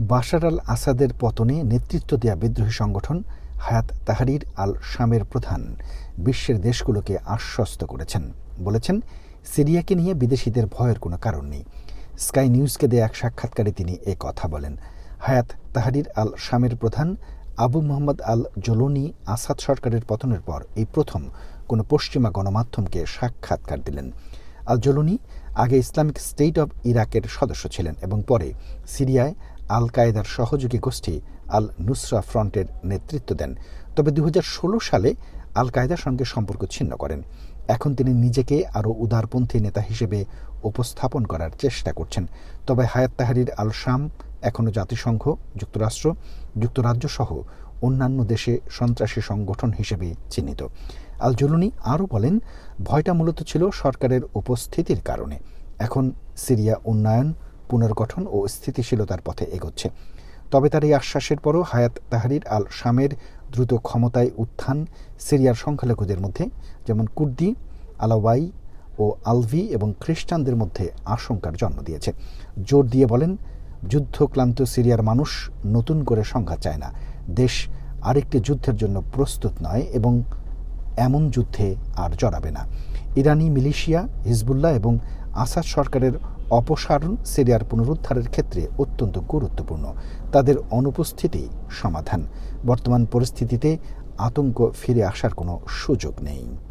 বাশার আল আসাদের পতনে নেতৃত্ব দেয়া বিদ্রোহী সংগঠন হায়াত তাহারির আল শামের প্রধান বিশ্বের দেশগুলোকে আশ্বস্ত করেছেন। বলেছেন, সিরিয়াকে নিয়ে বিদেশিদের ভয়ের কোনো কারণ নেই। স্কাই নিউজকে দেয়া এক সাক্ষাৎকারে তিনি এ কথা বলেন। হায়াত তাহারির আল শামের প্রধান আবু মোহাম্মদ আল জোলনি আসাদ সরকারের পতনের পর এই প্রথম কোনো পশ্চিমা গণমাধ্যমকে সাক্ষাৎকার দিলেন। আল জোলনি আগে ইসলামিক স্টেট অব ইরাকের সদস্য ছিলেন এবং পরে সিরিয়ায় আল কায়েদার সহযোগী গোষ্ঠী আল নুসরা ফ্রন্টের নেতৃত্ব দেন। তবে দু হাজার ষোলো সালে আল কায়েদার সঙ্গে সম্পর্ক ছিন্ন করেন। এখন তিনি নিজেকে আরও উদারপন্থী নেতা হিসেবে উপস্থাপন করার চেষ্টা করছেন। তবে হায়াত তাহারির আল শাম এখনও জাতিসংঘ, যুক্তরাষ্ট্র যুক্তরাজ্য সহ অন্যান্য দেশে সন্ত্রাসী সংগঠন হিসেবে চিহ্নিত। আল জুলুনি আরও বলেন, ভয়টা মূলত ছিল সরকারের উপস্থিতির কারণে। এখন সিরিয়া উন্নয়ন পুনর্গঠন ও স্থিতিশীলতার পথে এগোচ্ছে। তবে তার এই আশ্বাসের পরও হায়াত তাহারির আল শামের দ্রুত ক্ষমতায় উত্থান সিরিয়ার সংখ্যালঘুদের মধ্যে, যেমন কুর্দি, আলাওয়াই ও আলভি এবং খ্রিস্টানদের মধ্যে আশঙ্কার জন্ম দিয়েছে। জোর দিয়ে বলেন, যুদ্ধক্লান্ত সিরিয়ার মানুষ নতুন করে সংঘাত চায় না। দেশ আরেকটি যুদ্ধের জন্য প্রস্তুত নয় এবং এমন যুদ্ধে আর জড়াবে না। ইরানি মিলিশিয়া, হিজবুল্লাহ এবং আসাদ সরকারের অপসারণ সিরিয়ার পুনরুদ্ধারের ক্ষেত্রে অত্যন্ত গুরুত্বপূর্ণ। তাদের অনুপস্থিতি সমাধান। বর্তমান পরিস্থিতিতে আতঙ্ক ফিরে আসার কোনো সুযোগ নেই।